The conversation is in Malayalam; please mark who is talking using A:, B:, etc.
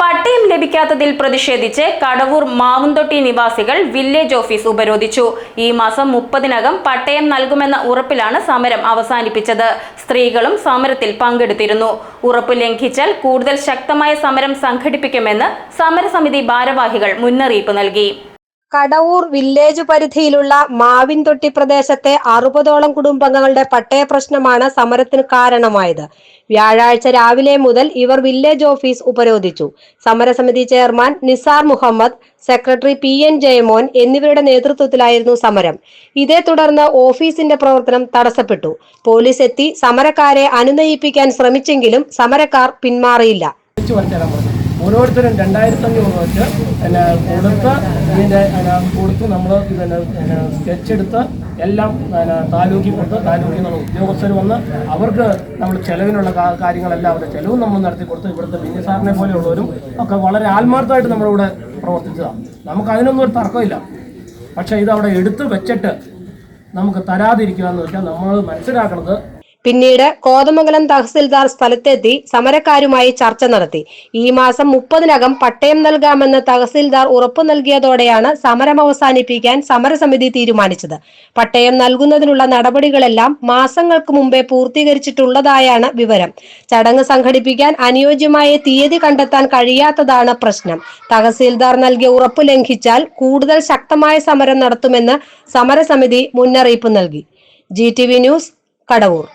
A: പട്ടയം ലഭിക്കാത്തതിൽ പ്രതിഷേധിച്ച് കടവൂർ മാവുന്തൊട്ടി നിവാസികൾ വില്ലേജ് ഓഫീസ് ഉപരോധിച്ചു. ഈ മാസം മുപ്പതിനകം പട്ടയം നൽകുമെന്ന ഉറപ്പിലാണ് സമരം അവസാനിപ്പിച്ചത്. സ്ത്രീകളും സമരത്തിൽ പങ്കെടുത്തിരുന്നു. ഉറപ്പ് ലംഘിച്ചാൽ കൂടുതൽ ശക്തമായ സമരം സംഘടിപ്പിക്കുമെന്ന് സമരസമിതി ഭാരവാഹികൾ മുന്നറിയിപ്പ് നൽകി.
B: കടവൂർ വില്ലേജ് പരിധിയിലുള്ള മാവിൻ തൊട്ടി പ്രദേശത്തെ അറുപതോളം കുടുംബങ്ങളുടെ പട്ടയ പ്രശ്നമാണ് സമരത്തിന് കാരണമായത്. വ്യാഴാഴ്ച രാവിലെ മുതൽ ഇവർ വില്ലേജ് ഓഫീസ് ഉപരോധിച്ചു. സമരസമിതി chairman Nisar Muhammad secretary P N Jayamon എന്നിവരുടെ നേതൃത്വത്തിലായിരുന്നു സമരം. ഇതേ തുടർന്ന് ഓഫീസിന്റെ പ്രവർത്തനം തടസ്സപ്പെട്ടു. പോലീസ് എത്തി സമരക്കാരെ അനുനയിപ്പിക്കാൻ ശ്രമിച്ചെങ്കിലും സമരക്കാർ പിന്മാറിയില്ല.
C: ഓരോരുത്തരും രണ്ടായിരത്തി അഞ്ഞൂറ് വെച്ച് പിന്നെ കൊടുത്ത് ഇതിന്റെ കൊടുത്ത് നമ്മൾ ഇതിന്റെ സ്കെച്ച് എടുത്ത് എല്ലാം പിന്നെ താലൂക്കിൽ കൊടുത്ത് താലൂക്കിൽ നിന്നുള്ള ഉദ്യോഗസ്ഥർ വന്ന് അവർക്ക് നമ്മൾ ചിലവിനുള്ള കാര്യങ്ങളെല്ലാം അവരുടെ ചിലവും നമ്മൾ നടത്തി കൊടുത്ത് ഇവിടുത്തെ ബിന്നി സാറിനെ പോലെയുള്ളവരും ഒക്കെ വളരെ ആത്മാർത്ഥമായിട്ട് നമ്മളിവിടെ പ്രവർത്തിച്ചതാണ് നമുക്ക് അതിനൊന്നും ഒരു തർക്കമില്ല. പക്ഷേ ഇത് അവിടെ എടുത്ത് വെച്ചിട്ട് നമുക്ക് തരാതിരിക്കുക എന്ന് വെച്ചാൽ നമ്മൾ മനസ്സിലാക്കുന്നത്
B: പിന്നീട് കോതമംഗലം തഹസിൽദാർ സ്ഥലത്തെത്തി സമരക്കാരുമായി ചർച്ച നടത്തി. ഈ മാസം മുപ്പതിനകം പട്ടയം നൽകാമെന്ന് തഹസിൽദാർ ഉറപ്പു നൽകിയതോടെയാണ് സമരം അവസാനിപ്പിക്കാൻ സമരസമിതി തീരുമാനിച്ചത്. പട്ടയം നൽകുന്നതിനുള്ള നടപടികളെല്ലാം മാസങ്ങൾക്ക് മുമ്പേ പൂർത്തീകരിച്ചിട്ടുള്ളതായാണ് വിവരം. ചടങ്ങ് സംഘടിപ്പിക്കാൻ അനുയോജ്യമായ തീയതി കണ്ടെത്താൻ കഴിയാത്തതാണ് പ്രശ്നം. തഹസിൽദാർ നൽകിയ ഉറപ്പ് ലംഘിച്ചാൽ കൂടുതൽ ശക്തമായ സമരം നടത്തുമെന്ന് സമരസമിതി മുന്നറിയിപ്പ് നൽകി. G news Kadavoor.